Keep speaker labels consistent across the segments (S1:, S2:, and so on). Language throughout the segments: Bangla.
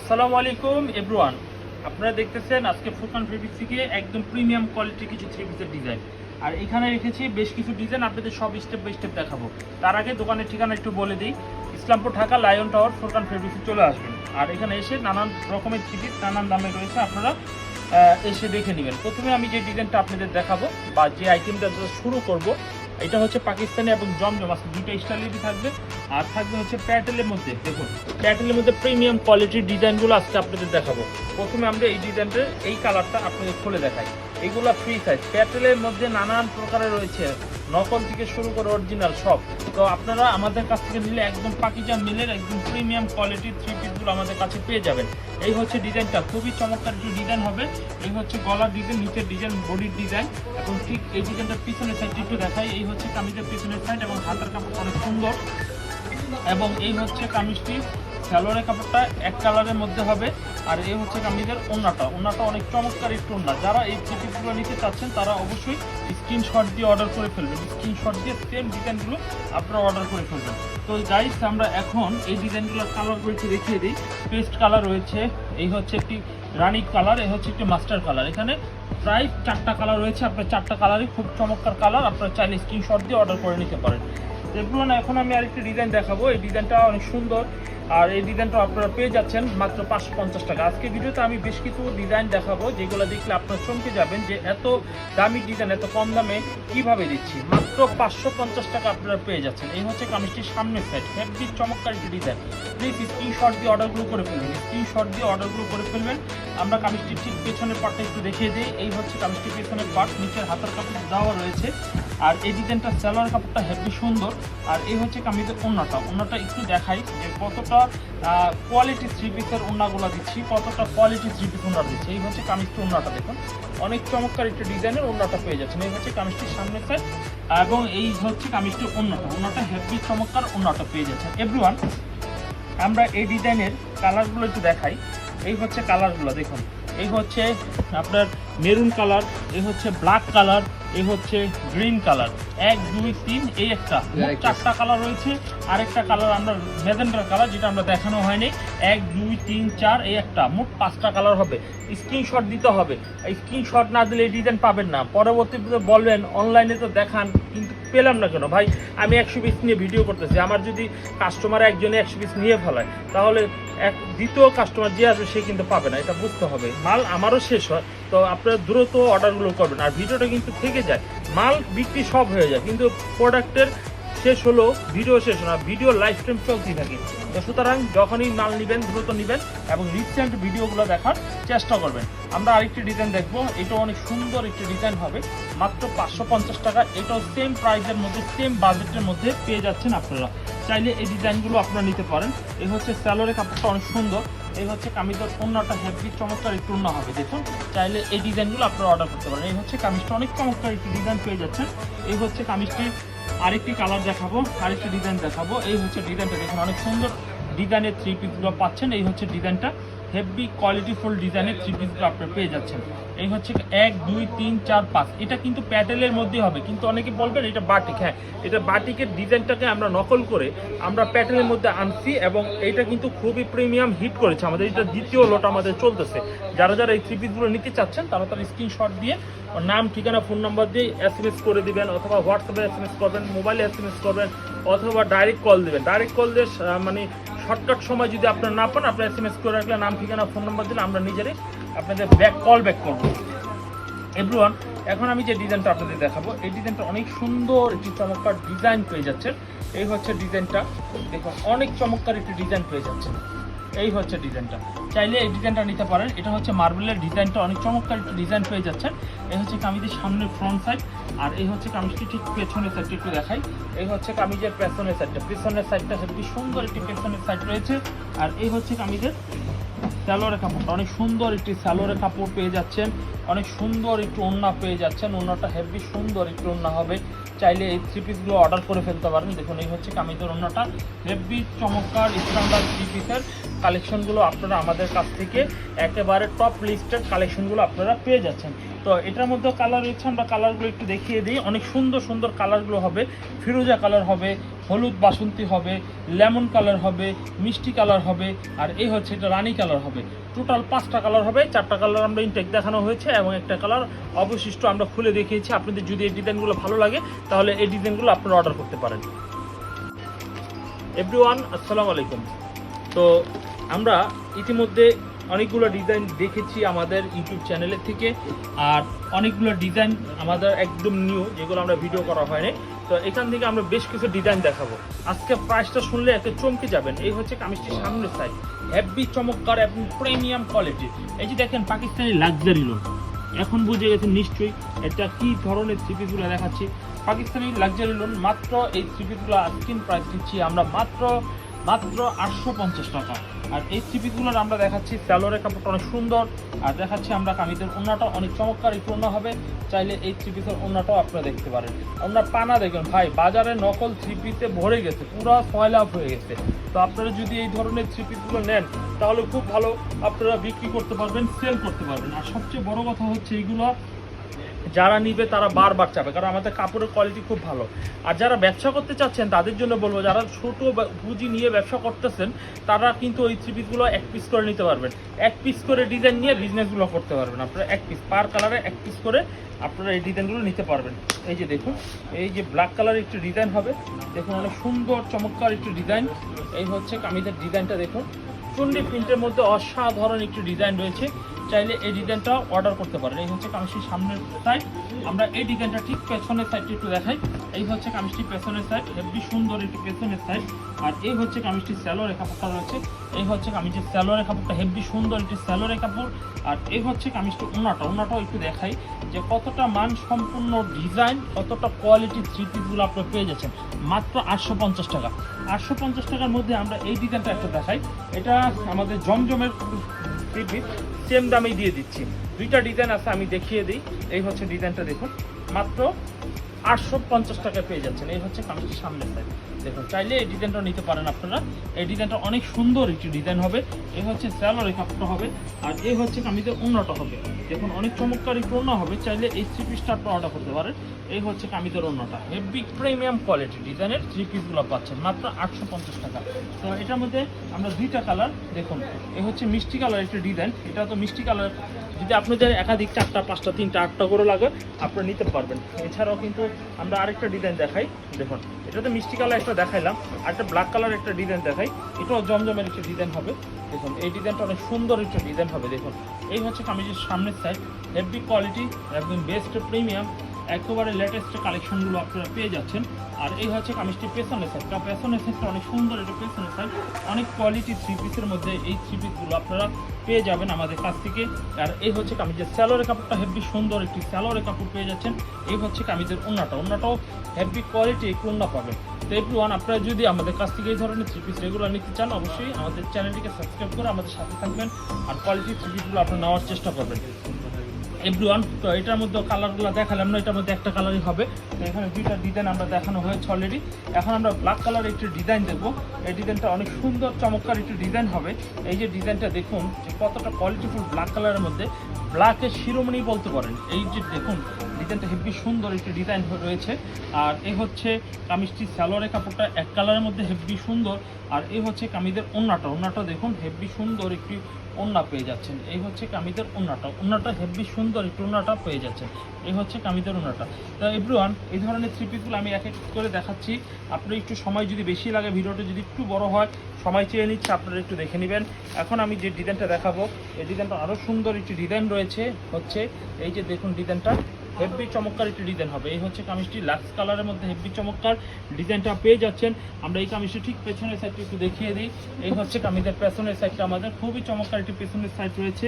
S1: আসসালামু আলাইকুম, এভরিওয়ান। আপনারা দেখতেছেন আজকে ফুরকান ফেব্রিক থেকে একদম প্রিমিয়াম কোয়ালিটির কিছু থ্রি পিসের ডিজাইন। আর এখানে রেখেছি বেশ কিছু ডিজাইন, আপনাদের সব স্টেপ বাই স্টেপ দেখাবো। তার আগে দোকানের ঠিকানা একটু বলে দিই, ইসলামপুর ঢাকা, লায়ন টাওয়ার, ফুরকান ফেব্রিক্সে চলে আসবেন। আর এখানে এসে নানান রকমের থ্রি পিস, নানান দামে রয়েছে, আপনারা এসে দেখে নেবেন। প্রথমে আমি যে ডিজাইনটা আপনাদের দেখাবো বা যে আইটেমটা শুরু করব এটা হচ্ছে পাকিস্তানি এবং জমজম, আজকে দুইটা স্টাইলেরই থাকবে। আর থাকবে হচ্ছে প্যাটেলের মধ্যে, দেখুন, প্যাটেলের মধ্যে প্রিমিয়াম কোয়ালিটির ডিজাইনগুলো আজকে আপনাদের দেখাবো। প্রথমে আমরা এই ডিজাইনটা এই কালারটা আপনাদের খুলে দেখাই। এইগুলো ফ্রি সাইজ প্যাটেলের মধ্যে নানান প্রকারের রয়েছে। নকল থেকে শুরু করে অরিজিনাল সব। তো আপনারা আমাদের কাছ থেকে নিলে একদম পাকিজা মিলের একদম প্রিমিয়াম কোয়ালিটির থ্রি পিসগুলো আমাদের কাছে পেয়ে যাবেন। এই হচ্ছে ডিজাইনটা খুবই চমৎকার একটি ডিজাইন হবে। এই হচ্ছে গলার ডিজাইন নিচের ডিজাইন বডির ডিজাইন এবং ঠিক এই ডিজাইনটার পিছনের সাইডটা একটু দেখাই। এই হচ্ছে কামিজের পিছনের সাইড এবং হাতের কাপড় অনেক সুন্দর। এবং এই হচ্ছে কামিজটি স্যালোয়ারের কাপড়টা এক কালারের মধ্যে হবে। আর এই হচ্ছে কামিজের ওন্নাটা। ওন্নাটা অনেক চমৎকার একটু ওন্না। যারা এই থ্রিপিসগুলো নিতে চাচ্ছেন, তারা অবশ্যই স্ক্রিনশট দিয়ে অর্ডার করে ফেলবেন। স্ক্রিনশট দিয়ে সেম ডিজাইনগুলো আপনারা অর্ডার করে ফেলবেন। তো গাইস আমরা এখন এই ডিজাইনগুলোর কালারগুলো একটু দেখিয়ে দিই। পেস্ট কালার রয়েছে। এই হচ্ছে একটি রানি কালার এই হচ্ছে একটি মাস্টার কালার এখানে প্রায় চারটা কালার রয়েছে। আপনার চারটা কালারই খুব চমৎকার কালার আপনারা চাইলে স্ক্রিনশট দিয়ে অর্ডার করে নিতে পারেন। দেখুন এখন আমি আরেকটি ডিজাইন দেখাবো। এই ডিজাইনটা অনেক সুন্দর। আর এই ডিজাইনটা আপনারা পেয়ে যাচ্ছেন মাত্র পাঁচশো পঞ্চাশ টাকা। আজকে ভিডিওতে আমি বেশ কিছু ডিজাইন দেখাবো, যেগুলো দেখলে আপনারা চমকে যাবেন যে এত দামি ডিজাইন এত কম দামে কীভাবে দিচ্ছি। মাত্র পাঁচশো পঞ্চাশ টাকা আপনারা পেয়ে যাচ্ছেন। এই হচ্ছে কামিজটির সামনের সাইড হেভি চমৎকার একটি ডিজাইন প্লিজ স্ক্রিনশট দিয়ে অর্ডারগুলো করে ফেলবেন। স্ক্রিনশট দিয়ে অর্ডারগুলো করে ফেলবেন। আমরা কামিজটির ঠিক পেছনের পার্টটা একটু দেখিয়ে দিই। এই হচ্ছে কামিজটির পেছনের পার্ট নিচের হাতের কাপড় দেওয়া রয়েছে। আর এই ডিজাইনটা সেলোয়ার কাপড়টা হেভি সুন্দর। আর এই হচ্ছে কামিজের ওন্নাটা ওন্নাটা একটু দেখাই যে কতটা কোয়ালিটি থ্রি পিসের ওন্নাগুলো দিচ্ছি, কতটা কোয়ালিটি থ্রি পিস ওন্না দিচ্ছি। এই হচ্ছে কামিজটি ওন্নাটা দেখুন। অনেক চমৎকার একটা ডিজাইনের ওন্নাটা পেয়ে যাচ্ছেন। এই হচ্ছে কামিজটির সামনে সাইড এবং এই হচ্ছে কামিজটির ওন্নাটা ওন্নাটা হেভি চমৎকার ওন্নাটা পেয়ে যাচ্ছেন। এভরিওয়ান আমরা এই ডিজাইনের কালারগুলো একটু দেখাই। এই হচ্ছে কালারগুলো দেখুন। এই হচ্ছে আপনার মেরুন কালার এই হচ্ছে ব্ল্যাক কালার এই হচ্ছে গ্রিন কালার এক দুই তিন এই একটা। চারটা কালার রয়েছে। আরেকটা কালার আমরা মেজেন্ডার কালার যেটা আমরা দেখানো হয়নি। এক দুই তিন চার এই একটা। মোট পাঁচটা কালার হবে। স্ক্রিনশট দিতে হবে। স্ক্রিনশট না দিলে এই ডিজাইন পাবেন না। পরবর্তীতে বলবেন অনলাইনে তো দেখান কিন্তু পেলাম না কেন? ভাই আমি একশো পিস নিয়ে ভিডিও করতেছি। আমার যদি কাস্টমার একজনে একশো পিস নিয়ে ফেলায় তাহলে এক দ্বিতীয় কাস্টমার যে আসবে সে কিন্তু পাবে না। এটা বুঝতে হবে। মাল আমারও শেষ হয়। তো আপনারা দ্রুত অর্ডারগুলো করবেন। আর ভিডিওটা কিন্তু থেকে যায়। মাল বিক্রি সব হয়ে যায়, কিন্তু প্রোডাক্টের শেষ হলো, ভিডিও শেষ না, ভিডিও লাইফ টাইম চলতেই থাকে। তো সুতরাং যখনই মাল নেবেন, দ্রুত নেবেন এবং রিসেন্ট ভিডিওগুলো দেখার চেষ্টা করবেন। আমরা আরেকটি ডিজাইন দেখব এটা অনেক সুন্দর একটি ডিজাইন হবে, মাত্র পাঁচশো পঞ্চাশ টাকা, এটাও সেম প্রাইসের মধ্যে সেম বাজেটের মধ্যে পেয়ে যাচ্ছেন আপনারা। চাইলে এই ডিজাইনগুলো আপনারা নিতে পারেন। এই হচ্ছে স্যালোরের কাপড়টা অনেক সুন্দর। এই হচ্ছে কামিজের অন্যটা হেভি চমৎকার একটু অন্য হবে, দেখুন। চাইলে এই ডিজাইনগুলো আপনারা অর্ডার করতে পারেন। এই হচ্ছে কামিজটা অনেক চমৎকার একটি ডিজাইন পেয়ে যাচ্ছেন। এই হচ্ছে কামিজটি আরেকটি কালার দেখাবো, আরেকটি ডিজাইন দেখাবো। এই হচ্ছে ডিজাইনটা দেখুন, অনেক সুন্দর ডিজাইনের থ্রি পিসগুলো পাচ্ছেন। এই হচ্ছে ডিজাইনটা। হেভি কোয়ালিটিফুল ডিজাইনের থ্রি পিসগুলো আপনারা পেয়ে যাচ্ছেন। এই হচ্ছে এক, দুই, তিন, চার, পাঁচ। এটা কিন্তু প্যাটেলের মধ্যে হবে। কিন্তু অনেকে বলবেন এটা বাটিক। হ্যাঁ এটা বাটিকের ডিজাইনটাকে আমরা নকল করে আমরা প্যাটেলের মধ্যে আনছি এবং এইটা কিন্তু খুবই প্রিমিয়াম হিট করেছে। আমাদের এটা দ্বিতীয় লোট আমাদের চলতেছে। যারা যারা এই থ্রি পিসগুলো নিতে চাচ্ছেন, তারা তার স্ক্রিনশট দিয়ে নাম, ঠিকানা ফোন নাম্বার দিয়ে এস এম এস করে দিবেন অথবা হোয়াটসঅ্যাপে এস এম এস করবেন মোবাইলে এস এম এস করবেন, অথবা ডাইরেক্ট কল দেবেন। ডাইরেক্ট কল দিয়ে মানে শর্টকাট সময় যদি আপনার না পান, আপনার এস এম এস করে রাখলে নাম, ঠিকানা ফোন নম্বর দিলে আমরা নিজেরাই আপনাদের ব্যাক কল ব্যাক করব। এভরিওয়ান এখন আমি যে ডিজাইনটা আপনাদের দেখাবো, এই ডিজাইনটা অনেক সুন্দর একটি চমৎকার ডিজাইন পেয়ে যাচ্ছে এই হচ্ছে ডিজাইনটা দেখুন, অনেক চমৎকার একটি ডিজাইন পেয়ে যাচ্ছেন। এই হচ্ছে ডিজাইনটা। চাইলে এই ডিজাইনটা নিতে পারেন। এটা হচ্ছে মার্বেলের ডিজাইনটা। অনেক চমৎকার ডিজাইন পেয়ে যাচ্ছেন। এই হচ্ছে কামিজের সামনের ফ্রন্ট সাইড আর এই হচ্ছে কামিজটি ঠিক পেছনের সাইডটা একটু দেখাই। এই হচ্ছে কামিজের পেছনের সাইডটা পেছনের সাইডটা হেবি সুন্দর একটি পেছনের সাইড রয়েছে। আর এই হচ্ছে কামিজের স্যালোয়ারের কাপড়টা। অনেক সুন্দর একটি স্যালোয়ারের কাপড় পেয়ে যাচ্ছেন। অনেক সুন্দর একটু ওড়না পেয়ে যাচ্ছেন। ওড়নাটা হেভি সুন্দর একটু ওড়না হবে। চাইলে এই থ্রি পিসগুলো অর্ডার করে ফেলতে পারেন। দেখুন, এই হচ্ছে কামিজের অন্যটা হেভি চমৎকার স্ট্যান্ডার্ড থ্রি পিসের কালেকশনগুলো আপনারা আমাদের কাছ থেকে একেবারে টপ লিস্টের কালেকশনগুলো আপনারা পেয়ে যাচ্ছেন। তো এটার মধ্যে কালার রয়েছে, আমরা কালারগুলো একটু দেখিয়ে দিই। অনেক সুন্দর সুন্দর কালারগুলো হবে। ফিরোজা কালার হবে হলুদ বাসন্তী হবে, লেমন কালার হবে, মিষ্টি কালার হবে, আর এই হচ্ছে এটা রানী কালার হবে। টোটাল পাঁচটা কালার হবে, চারটা কালার আমরা ইনটেক দেখানো হয়েছে এবং একটা কালার অবশিষ্ট আমরা খুলে দেখিয়েছি। আপনাদের যদি এই ডিজাইনগুলো ভালো লাগে, তাহলে এই ডিজাইনগুলো আপনারা অর্ডার করতে পারেন। এভরি ওয়ান আসসালামু আলাইকুম। তো আমরা ইতিমধ্যে অনেকগুলো ডিজাইন দেখেছি আমাদের ইউটিউব চ্যানেলের থেকে, আর অনেকগুলো ডিজাইন আমাদের একদম নিউ, যেগুলো আমরা ভিডিও করা হয়নি। তো এখান থেকে আমরা বেশ কিছু ডিজাইন দেখাবো। আজকে প্রাইসটা শুনলে একটু চমকে যাবেন। এই হচ্ছে কামিজটির সামনের সাইড হ্যাপি চমৎকার এবং প্রিমিয়াম কোয়ালিটি এই যে দেখেন, পাকিস্তানি লাক্সারি লোন এখন বুঝে গেছে নিশ্চয়ই এটা কি ধরনের থ্রি পিসগুলো দেখাচ্ছি। পাকিস্তানি লাক্সারি লোন মাত্র এই থ্রি পিসগুলো স্ক্রিন প্রাইস দিচ্ছি আমরা। মাত্র মাত্র আটশো পঞ্চাশ টাকা। আর এই থ্রি পিসগুলোর আমরা দেখাচ্ছি স্যালোরের কাপড়টা অনেক সুন্দর। আর দেখাচ্ছি আমরা কামিজের ওনাটা অনেক চমৎকার একটু ওনা হবে। চাইলে এই থ্রি পিসের ওনাটাও আপনারা দেখতে পারেন। আমরা পানা দেখবেন, ভাই, বাজারে নকল থ্রি পিসে ভরে গেছে, পুরো ফয়লা আপ হয়ে গেছে। তো আপনারা যদি এই ধরনের থ্রি পিসগুলো নেন, তাহলে খুব ভালো আপনারা বিক্রি করতে পারবেন সেল করতে পারবেন। আর সবচেয়ে বড় কথা হচ্ছে এইগুলো যারা নিবে তারা বারবার চাবে, কারণ আমাদের কাপড়ের কোয়ালিটি খুব ভালো। আর যারা ব্যবসা করতে চাচ্ছেন, তাদের জন্য বলব, যারা ছোট পুঁজি নিয়ে ব্যবসা করতেছেন, তারা কিন্তু ওই থ্রি পিসগুলো এক পিস করে নিতে পারবেন। এক পিস করে ডিজাইন নিয়ে বিজনেসগুলো করতে পারবেন আপনারা, এক পিস পার কালারে এক পিস করে আপনারা এই ডিজাইনগুলো নিতে পারবেন। এই যে দেখুন, এই যে ব্ল্যাক কালারের একটি ডিজাইন হবে, দেখুন অনেক সুন্দর, চমৎকার একটি ডিজাইন এই হচ্ছে কামিজের ডিজাইনটা দেখুন। চুন্ডি প্রিন্টের মধ্যে অসাধারণ একটি ডিজাইন রয়েছে। চাইলে এই ডিজাইনটা অর্ডার করতে পারেন। এই হচ্ছে কামিজটির সামনের সাইড আমরা এই ডিজাইনটা ঠিক পেছনের সাইডটি একটু দেখাই। এই হচ্ছে কামিজটি পেছনের সাইড হেভি সুন্দর একটি পেছনের সাইড আর এই হচ্ছে কামিজটির স্যালোরে কাপড়টা রয়েছে। এই হচ্ছে কামিজের স্যালোরে কাপড়টা হেভি সুন্দর একটি স্যালোরে কাপড় আর এই হচ্ছে কামিজটি উনাটা ওনাটাও একটু দেখাই যে কতটা মান সম্পূর্ণ ডিজাইন, কতটা কোয়ালিটি থ্রি পিসগুলো আপনারা পেয়ে যাচ্ছেন। মাত্র আটশো পঞ্চাশ টাকা। আটশো পঞ্চাশ টাকার মধ্যে আমরা এই ডিজাইনটা একটা দেখাই। এটা আমাদের জমজমের সেম দামেই দিয়ে দিচ্ছি। দুইটা ডিজাইন আছে, আমি দেখিয়ে দিই। এই হচ্ছে ডিজাইনটা দেখুন। মাত্র আটশো পঞ্চাশ টাকা পেয়ে যাচ্ছেন। এই হচ্ছে কামিজের সামনের সাইড দেখুন, চাইলে এই ডিজাইনটা নিতে পারেন আপনারা। এই ডিজাইনটা অনেক সুন্দর একটি ডিজাইন হবে। এই হচ্ছে স্যালোরি কাপড়টা হবে। আর এই হচ্ছে কামিজের অন্যটা হবে। দেখুন, অনেক চমৎকার একটু অন্য হবে। চাইলে এই থ্রি পিসটা আপনারা অর্ডার করতে পারেন। এই হচ্ছে কামিজের অন্যটা হেভি প্রিমিয়াম কোয়ালিটি ডিজাইনের থ্রি পিসগুলো পাচ্ছেন। মাত্র আটশো পঞ্চাশ টাকা। তো এটার মধ্যে আমরা দুইটা কালার দেখুন এই হচ্ছে মিষ্টি কালার একটা ডিজাইন। এটা তো মিষ্টি কালার যদি আপনাদের একাধিক চারটা, পাঁচটা, তিনটা, আটটা করে লাগে আপনারা নিতে পারবেন। এছাড়াও কিন্তু আমরা আরেকটা ডিজাইন দেখাই, দেখুন এটা তো মিষ্টি কালার একটা দেখাইলাম, আর একটা ব্ল্যাক কালার একটা ডিজাইন দেখাই, এটাও জমজমের একটা ডিজাইন হবে, দেখুন, এই ডিজাইনটা অনেক সুন্দর একটা ডিজাইন হবে, দেখুন। এই হচ্ছে কামিজের সামনের সাইড হেভি কোয়ালিটি একদম বেস্ট প্রিমিয়াম একেবারে লেটেস্ট কালেকশনগুলো আপনারা পেয়ে যাচ্ছেন। আর এই হচ্ছে কামিজটি পেছনের সাইডটা পেছনের সাইডটা অনেক সুন্দর, এটা পেছনের সাইড অনেক কোয়ালিটি থ্রি পিসের মধ্যে এই থ্রি পিসগুলো আপনারা পেয়ে যাবেন আমাদের কাছ থেকে। আর এই হচ্ছে কামিজের স্যালোরের কাপড়টা হেভি সুন্দর একটি স্যালোরের কাপড় পেয়ে যাচ্ছেন। এই হচ্ছে কামিজের ওন্নাটা। ওন্নাটাও হেভি কোয়ালিটি একটু ওন্না পাবেন। তো এভরিওয়ান আপনারা যদি আমাদের কাছ থেকে এই ধরনের থ্রি পিস রেগুলার নিতে চান, অবশ্যই আমাদের চ্যানেলটিকে সাবস্ক্রাইব করে আমাদের সাথে থাকবেন। আর কোয়ালিটি থ্রি পিসগুলো আপনারা নেওয়ার চেষ্টা করবেন। এভরিওয়ান তো এটার মধ্যে কালারগুলো দেখালাম না, এটার মধ্যে একটা কালারই হবে। এখানে দুইটা ডিজাইন আমরা দেখানো হয়েছে অলরেডি এখন আমরা ব্ল্যাক কালার একটি ডিজাইন দেখব। এই ডিজাইনটা অনেক সুন্দর, চমৎকার একটি ডিজাইন হবে। এই যে ডিজাইনটা দেখুন, যে কতটা কোয়ালিটিফুল ব্ল্যাক কালারের মধ্যে ব্ল্যাকের শিরোমণি বলতে পারেন। এই যে দেখুন ডিজাইনটা হেভি সুন্দর একটি ডিজাইন রয়েছে। আর এই হচ্ছে কামিজটি স্যালোয়ারের কাপড়টা এক কালারের মধ্যে হেভি সুন্দর। আর এই হচ্ছে কামিজের ওন্নাটা। ওন্নাটা দেখুন, হেভি সুন্দর একটি ওন্না পেয়ে যাচ্ছেন। এই হচ্ছে কামিজের ওন্নাটা ওন্নাটা হেভি সুন্দর, একটু ওন্নাটা পেয়ে যাচ্ছেন। এই হচ্ছে কামিজের ওন্নাটা তো এভরিওয়ান এই ধরনের থ্রি পিসগুলো আমি এক এক করে দেখাচ্ছি। আপনার একটু সময় যদি বেশি লাগে, ভিডিওটা যদি একটু বড় হয়, সময় চেয়ে নিচ্ছে, আপনারা একটু দেখে নেবেন। এখন আমি যে ডিজাইনটা দেখাবো, এই ডিজাইনটা আরও সুন্দর একটি ডিজাইন রয়েছে। হচ্ছে, এই যে দেখুন ডিজাইনটা হেভি চমৎকার একটি ডিজাইন হবে। এই হচ্ছে কামিজটি, লাক্স কালারের মধ্যে হেভি চমৎকার ডিজাইনটা পেয়ে যাচ্ছেন। আমরা এই কামিজটি ঠিক পেছনের সাইডটি একটু দেখিয়ে দিই। এই হচ্ছে কামিজের পেছনের সাইডটা আমাদের। খুবই চমৎকার একটি পেছনের সাইড রয়েছে।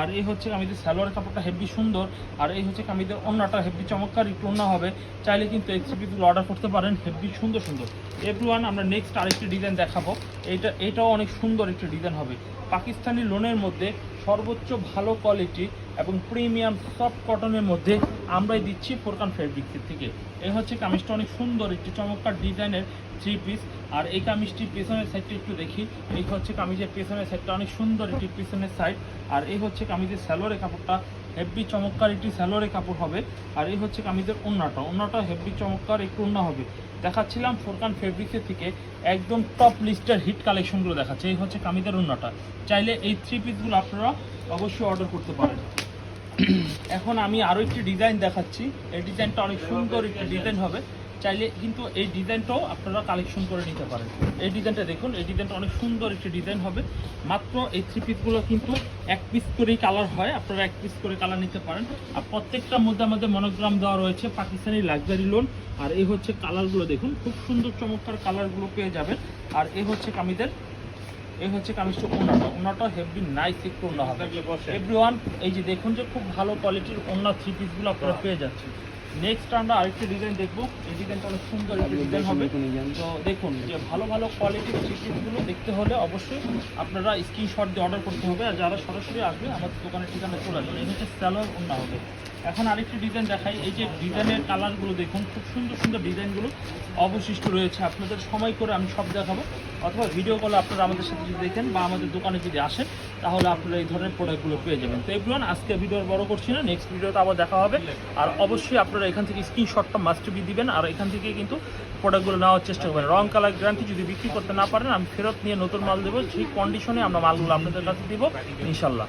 S1: আর এই হচ্ছে কামিজের সালোয়ার কাপড়টা হেভি সুন্দর। আর এই হচ্ছে কামিজের অন্যটা হেভি চমৎকার, একটু অন্য হবে। চাইলে কিন্তু থ্রিপিগুলো অর্ডার করতে পারেন। হেভি সুন্দর সুন্দর। এভরিওয়ান আমরা নেক্সট আরেকটি ডিজাইন দেখাবো। এইটা, এটাও অনেক সুন্দর একটি ডিজাইন হবে। পাকিস্তানি লোনের মধ্যে সর্বোচ্চ ভালো কোয়ালিটি এবং প্রিমিয়াম সফট কটনের মধ্যে আমরাই দিচ্ছি ফোরকান ফেব্রিক্সের থেকে। এই হচ্ছে কামিজটা অনেক সুন্দর, একটি চমৎকার ডিজাইনের থ্রি পিস আর এই কামিজটির পেছনের সাইডটা একটু দেখি। এই হচ্ছে কামিজের পেছনের সাইডটা অনেক সুন্দর, একটি পেছনের সাইড আর এই হচ্ছে কামিজের স্যালোরে কাপড়টা হেভি চমৎকার একটি স্যালোরে কাপড় হবে। আর এই হচ্ছে কামিজের ওন্নাটা ওন্নাটা হেভি চমৎকার, একটু ওন্না হবে। দেখাচ্ছিলাম ফোরকান ফেব্রিক্সের থেকে একদম টপ লিস্টের হিট কালেকশনগুলো দেখাচ্ছে। এই হচ্ছে কামিজের ওন্নাটা চাইলে এই থ্রি পিসগুলো আপনারা অবশ্যই অর্ডার করতে পারেন। এখন আমি আরও একটি ডিজাইন দেখাচ্ছি। এই ডিজাইনটা অনেক সুন্দর একটি ডিজাইন হবে। চাইলে কিন্তু এই ডিজাইনটাও আপনারা কালেকশন করে নিতে পারেন। এই ডিজাইনটা দেখুন, এই ডিজাইনটা অনেক সুন্দর একটি ডিজাইন হবে। মাত্র এই থ্রি পিসগুলো কিন্তু এক পিস করেই কালার হয়, আপনারা এক পিস করে কালার নিতে পারেন। আর প্রত্যেকটার মধ্যে আমাদের মনোগ্রাম দেওয়া রয়েছে, পাকিস্তানি লাক্সারি লোন আর এই হচ্ছে কালারগুলো দেখুন, খুব সুন্দর চমৎকার কালারগুলো পেয়ে যাবেন। আর এই হচ্ছে কামিদের এই হচ্ছে কামিজটা ওনাটা ওনাটা হেভি নাইস একটু ওনা হবে। এভরি এই যে দেখুন যে খুব ভালো কোয়ালিটির ওনা থ্রি পিসগুলো আপনারা পেয়ে যাচ্ছেন। নেক্সট আমরা আরেকটি ডিজাইন দেখব। এই ডিজাইনটা অনেক সুন্দর একটি ডিজাইন হবে। তো দেখুন যে ভালো ভালো কোয়ালিটির থ্রি পিসগুলো দেখতে হলে অবশ্যই আপনারা স্ক্রিনশট দিয়ে অর্ডার করতে হবে। আর যারা সরাসরি আসবে আমাদের দোকানের ঠিকানা চলে আসবে। এই হচ্ছে স্যালোর ওনা হবে। এখন আরেকটি ডিজাইন দেখাই। এই যে ডিজাইনের কালারগুলো দেখুন খুব সুন্দর সুন্দর ডিজাইনগুলো অবশিষ্ট রয়েছে। আপনাদের সময় করে আমি সব দেখাবো। অথবা ভিডিও কলে আপনারা আমাদের সাথে যদি দেখেন বা আমাদের দোকানে যদি আসেন তাহলে আপনারা এই ধরনের প্রোডাক্টগুলো পেয়ে যাবেন। তো এগুলো আজকে ভিডিও বড় করছি না নেক্সট ভিডিওতে আবার দেখা হবে। আর অবশ্যই আপনারা এখান থেকে স্ক্রিনশটটা মাস্ট বি দিবেন, আর এখান থেকে কিন্তু প্রোডাক্টগুলো নেওয়ার চেষ্টা করবেন। রং কালার গ্যারান্টি যদি বিক্রি করতে না পারেন, আমি ফেরত নিয়ে নতুন মাল দেবো, সেই কন্ডিশনে আমরা মালগুলো আপনাদের কাছে দিব ইনশাল্লাহ